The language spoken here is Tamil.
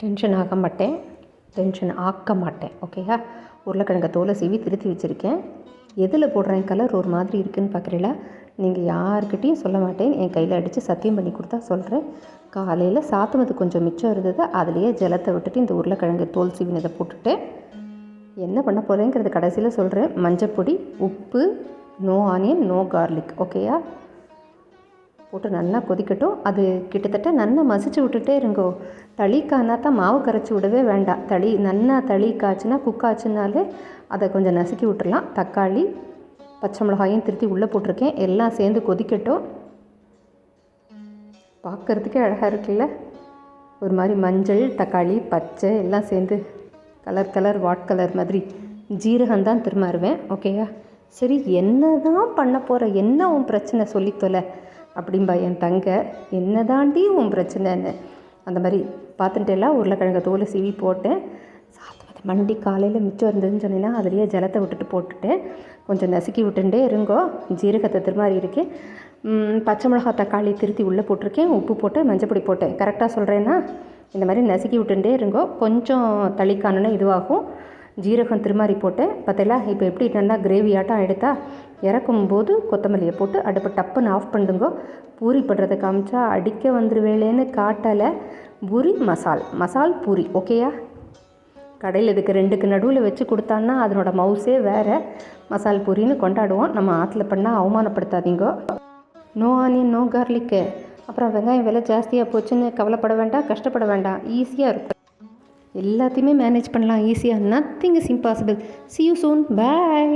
டென்ஷன் ஆக மாட்டேன். டென்ஷன் ஆக்க மாட்டேன். ஓகேயா உருளைக்கிழங்க தோலை சீவி திருத்தி வச்சுருக்கேன். எதில் போடுறேன்? கலர் ஒரு மாதிரி இருக்குதுன்னு பார்க்குறீங்களா நீங்கள் யாருக்கிட்டேயும் சொல்ல மாட்டேன். என் கையில் அடித்து சத்தியம் பண்ணி கொடுத்தா சொல்கிறேன் காலையில் சாத்தமது கொஞ்சம் மிச்சம் இருந்தது. அதுலேயே ஜலத்தை விட்டுட்டு இந்த உருளைக்கிழங்கு தோல் சீவினதை போட்டுட்டு என்ன பண்ண போகிறேங்கிறது கடைசியில் சொல்கிறேன் மஞ்சப்பொடி உப்பு நோ ஆனியன் நோ கார்லிக் ஓகேயா போட்டு நல்லா கொதிக்கட்டும். அது கிட்டத்தட்ட நல்லா மசிச்சு விட்டுட்டே இருங்கோ. தளி காய்னா தான் மாவு கரைச்சி விடவே வேண்டாம் தளி நல்லா தளி காய்ச்சினா குக்காச்சுனாலே அதை கொஞ்சம் நசுக்கி விட்டுறலாம். தக்காளி பச்சை மிளகாயும் திருத்தி உள்ளே போட்டிருக்கேன். எல்லாம் சேர்ந்து கொதிக்கட்டும். பார்க்குறதுக்கே அழகாக இருக்குல்ல? ஒரு மாதிரி மஞ்சள் தக்காளி பச்சை எல்லாம் சேர்ந்து கலர் கலர் வாட் கலர் மாதிரி. ஜீரகம் தான் திருமாறுவேன் ஓகேயா சரி என்ன தான் பண்ண போகிற என்ன உன் பிரச்சனை? சொல்லித் தொலை. அப்படிம்பா என் தங்க என்ன தாண்டி உன் பிரச்சனைன்னு? அந்த மாதிரி பார்த்துட்டேலாம் உருளைக்கிழங்க தோலை சீவி போட்டேன். சாத்தமத்தை மண்டி காலையில் மிச்சம் இருந்ததுன்னு சொன்னீங்கன்னா அதுலேயே ஜலத்தை விட்டுட்டு போட்டுட்டேன். கொஞ்சம் நசுக்கி விட்டுட்டே இருங்கோ ஜீரகத்தை திருமாறி இருக்கேன். பச்சை மிளகா தக்காளி திருத்தி உள்ளே போட்டிருக்கேன் உப்பு போட்டு மஞ்சப்பொடி போட்டேன். கரெக்டாக சொல்கிறேன்னா இந்த மாதிரி நசுக்கி விட்டுட்டே இருங்கோ கொஞ்சம் தளிக்கானுன்னா இதுவாகும். ஜீரகம் திருமாரி போட்டேன் பார்த்தீங்களா? இப்போ எப்படி நல்லா கிரேவி ஆட்டம் எடுத்தா இறக்கும் போது கொத்தமல்லியை போட்டு அடுப்பை டப்புன்னு ஆஃப் பண்ணுங்கோ பூரி பண்ணுறதை காமிச்சா அடிக்க வந்துருவேலேன்னு காட்டலை. பூரி மசால். மசால் பூரி. ஓகேயா கடையில் இதுக்கு ரெண்டுக்கு நடுவில் வச்சு கொடுத்தான்னா அதனோட மவுஸே வேறு. மசால் பூரின்னு கொண்டாடுவோம். நம்ம ஆற்றுல பண்ணால் அவமானப்படுத்தாதீங்கோ. நோ ஆனியன் நோ கார்லிக்கு அப்புறம் வெங்காயம் விலை ஜாஸ்தியாக போச்சுன்னு கவலைப்பட வேண்டாம் கஷ்டப்பட வேண்டாம். ஈஸியாக இருக்கும். எல்லாத்தையுமே மேனேஜ் பண்ணலாம் ஈஸியாக nothing is impossible see you soon bye